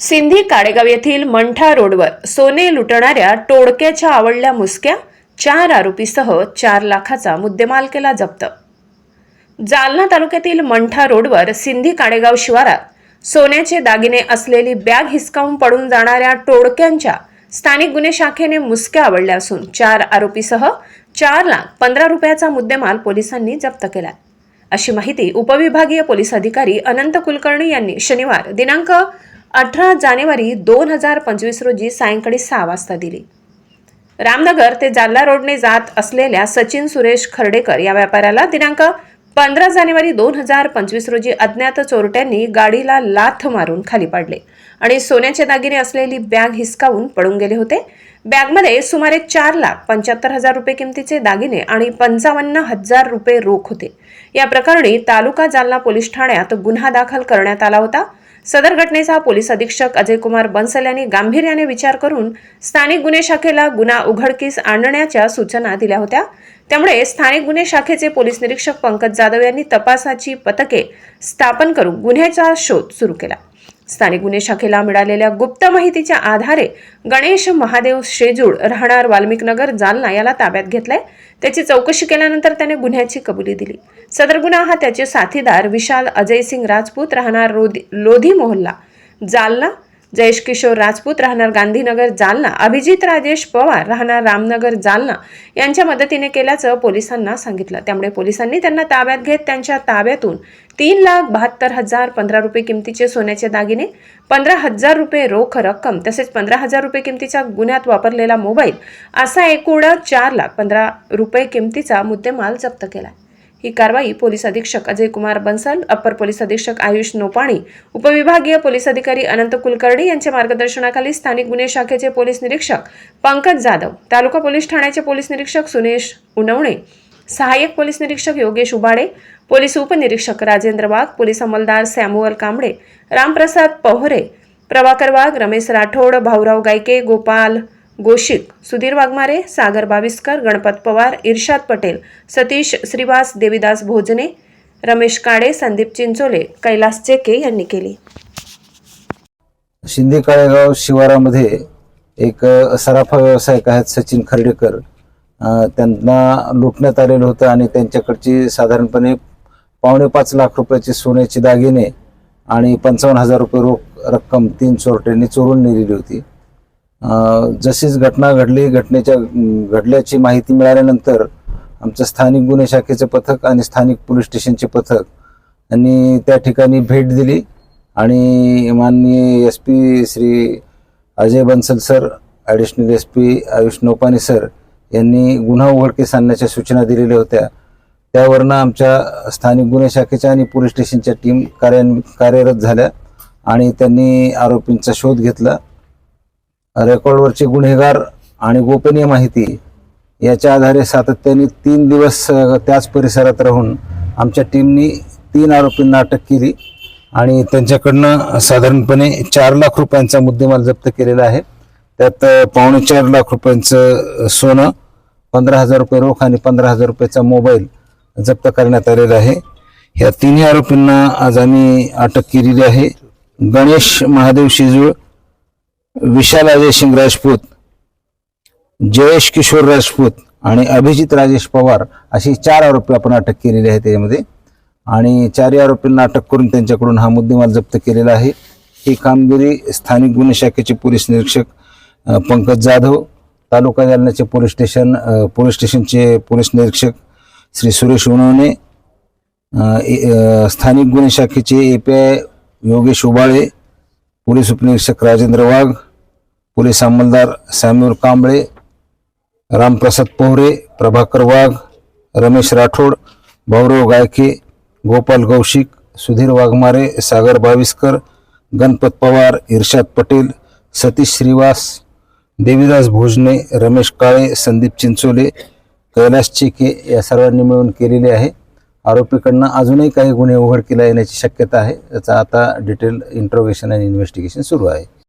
सिंधी काडेगाव येथील मंठा रोडवर सोने लुटणाऱ्या टोळक्याच्या आवडल्या मुसक्या चार आरोपीसह चार लाखाचा मुद्देमाल केला जप्त. जालना तालुक्यातील मंठा रोडवर सिंधी काडेगाव शिवारात सोन्याचे दागिने असलेली बॅग हिसकावून पडून जाणाऱ्या टोळक्यांच्या स्थानिक गुन्हे शाखेने मुसक्या आवडल्या असून चार आरोपीसह चार लाख पंधरा रुपयाचा मुद्देमाल पोलिसांनी जप्त केला. अशी माहिती उपविभागीय पोलीस अधिकारी अनंत कुलकर्णी यांनी शनिवार दिनांक अठरा जानेवारी दोन हजार पंचवीस रोजी सायंकाळी सहा वाजता दिली. रामनगर ते जालना रोडने जात असलेल्या सचिन सुरेश खर्डेकर या व्यापाऱ्याला दिनांक पंधरा जानेवारी दोन हजार पंचवीस रोजी अज्ञात चोरट्यांनी गाडीला लाथ मारून खाली पाडले आणि सोन्याचे दागिने असलेली बॅग हिसकावून पळून गेले होते. बॅगमध्ये सुमारे चार लाख पंच्याहत्तर हजार रुपये किमतीचे दागिने आणि पंचावन्न हजार रुपये रोख होते. या प्रकरणी तालुका जालना पोलीस ठाण्यात गुन्हा दाखल करण्यात आला होता. सदर घटनेचा पोलीस अधीक्षक अजय कुमार बन्सल यांनी गांभीर्याने विचार करून स्थानिक गुन्हे शाखेला गुन्हा उघडकीस आणण्याच्या सूचना दिल्या होत्या. त्यामुळे स्थानिक गुन्हे शाखेचे पोलीस निरीक्षक पंकज जाधव यांनी तपासाची पथके स्थापन करून गुन्ह्याचा शोध सुरू केला. स्थानिक गुन्हे शाखेला मिळालेल्या गुप्त माहितीच्या आधारे गणेश महादेव शेजूळ राहणार वाल्मिकनगर जालना याला ताब्यात घेतलाय. त्याची चौकशी केल्यानंतर त्याने गुन्ह्याची कबुली दिली. सदर गुन्हा हा त्याचे साथीदार विशाल अजय सिंग राजपूत राहणार रोधी लोधी मोहल्ला जालना जयेश किशोर राजपूत राहणार गांधीनगर जालना. अभिजित राजेश पवार राहणार रामनगर जालना. यांच्या मदतीने केल्याचं पोलिसांना सांगितलं. त्यामुळे पोलिसांनी त्यांना ताब्यात घेत त्यांच्या ताब्यातून तीन लाख बहात्तर हजार पंधरा रुपये किमतीचे सोन्याचे दागिने पंधरा हजार रुपये रोख रक्कम तसेच पंधरा हजार रुपये किमतीचा गुन्ह्यात वापरलेला मोबाईल असा एकूण चार लाख पंधरा रुपये किमतीचा मुद्देमाल जप्त केला. ही कारवाई पोलीस अधीक्षक अजय कुमार बन्सल अप्पर पोलीस अधीक्षक आयुष नोपाणी उपविभागीय पोलीस अधिकारी अनंत कुलकर्णी यांच्या मार्गदर्शनाखाली स्थानिक गुन्हे शाखेचे पोलीस निरीक्षक पंकज जाधव तालुका पोलीस ठाण्याचे पोलीस निरीक्षक सुनेश उनवणे सहाय्यक पोलीस निरीक्षक योगेश उबाडे पोलीस उपनिरीक्षक राजेंद्र वाघ पोलीस अंमलदार सॅम्युअल कांबळे रामप्रसाद पहोरे प्रभाकर वाघ रमेश राठोड भाऊराव गायके गोपाल गोशिक सुधीर वाघमारे सागर बाविस्कर गणपत पवार इर्शाद पटेल सतीश श्रीवास देविदास भोजने रमेश काळे संदीप चिंचोले कैलास चेके यांनी केली. शिंदे काळेगाव शिवारामध्ये एक सराफा व्यावसायिक आहेत सचिन खर्डेकर. त्यांना लुटण्यात आलेलं होतं आणि त्यांच्याकडची साधारणपणे पावणे पाच लाख रुपयाचे सोन्याचे दागिने आणि पंचावन्न हजार रुपये रोख रक्कम तीन चोरट्यांनी चोरून नेलेली होती. जशीच घटना घडली घटनेच्या घडल्याची माहिती मिळाल्यानंतर आमचं स्थानिक गुन्हे शाखेचं पथक आणि स्थानिक पोलीस स्टेशनचे पथक यांनी त्या ठिकाणी भेट दिली आणि माननीय S P Shri Ajay Bansal sir additional S P Ayush Nopani sir यांनी गुन्हा उघडकीस आणण्याच्या सूचना दिलेल्या होत्या. त्यावरनं आमच्या स्थानिक गुन्हे शाखेच्या आणि पोलीस स्टेशनच्या टीम कार्यान्वित कार्यरत झाल्या आणि त्यांनी आरोपींचा शोध घेतला. रेकॉर्डवरचे गुन्हेगार आणि गोपनीय माहिती याच्या आधारे सातत्याने तीन दिवस त्याच परिसरात राहून आमच्या टीमनी तीन आरोपींना अटक केली आणि त्यांच्याकडनं साधारणपणे चार लाख रुपयांचा मुद्देमाल जप्त केलेला आहे. त्यात पावणे चार लाख रुपयांचं सोनं पंधरा हजार रुपये रोख आणि पंधरा हजार रुपयाचा मोबाईल जप्त करण्यात आलेला आहे. या तिन्ही आरोपींना आज आम्ही अटक केलेली आहे. गणेश महादेव शिजूळ विशाल अजय सिंग राजपूत जयेश किशोर राजपूत आणि अभिजित राजेश पवार अशी चार आरोपी आपण अटक केलेली आहे त्याच्यामध्ये. आणि चारही आरोपींना अटक करून त्यांच्याकडून हा मुद्देमाल जप्त केलेला आहे. ही कामगिरी स्थानिक गुन्हे शाखेचे पोलीस निरीक्षक पंकज जाधव तालुका जालन्याचे पोलीस स्टेशन पोलीस स्टेशनचे पोलीस निरीक्षक श्री सुरेश उणवणे ए- स्थानिक गुन्हे शाखेचे A P I Yogesh Ubale police उपनिरीक्षक राजेंद्र वाघ पोलीस अंमलदार सॅम्युअल कांबळे रामप्रसाद पोहरे प्रभाकर वाघ रमेश राठोड भाऊराव गायके गोपाल कौशिक सुधीर वाघमारे सागर बाविस्कर गणपत पवार इर्शाद पटेल सतीश श्रीवास देवीदास भोजने रमेश काळे संदीप चिंचोले कैलास चिके या सर्वांनी मिळून केलेले आहे. आरोपीकडनं अजूनही काही गुन्हे उघडकीला येण्याची शक्यता आहे. याचा आता डिटेल इंट्रोगेशन आणि इन्व्हेस्टिगेशन सुरू आहे.